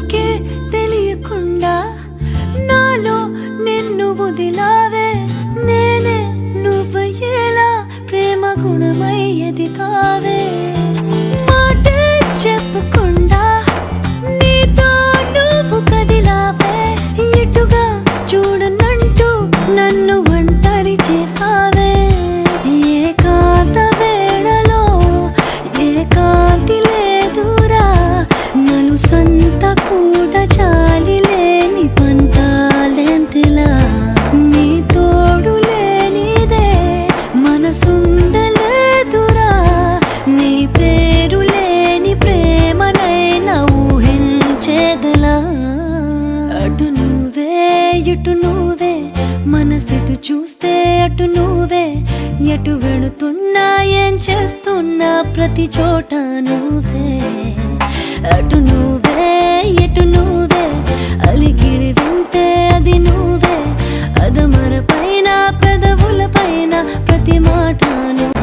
porque te మనసుండలేదురా. నీ పేరు లేని ప్రేమనైనా ఊహించేదలా. అటు నువ్వే ఇటు నువ్వే. మనసెటు చూస్తే అటు నువ్వే. ఎటు వెళుతున్నా ఏం చేస్తున్నా ప్రతి చోట నువ్వే. నువ్వే ശക്തി മാറ്റാനും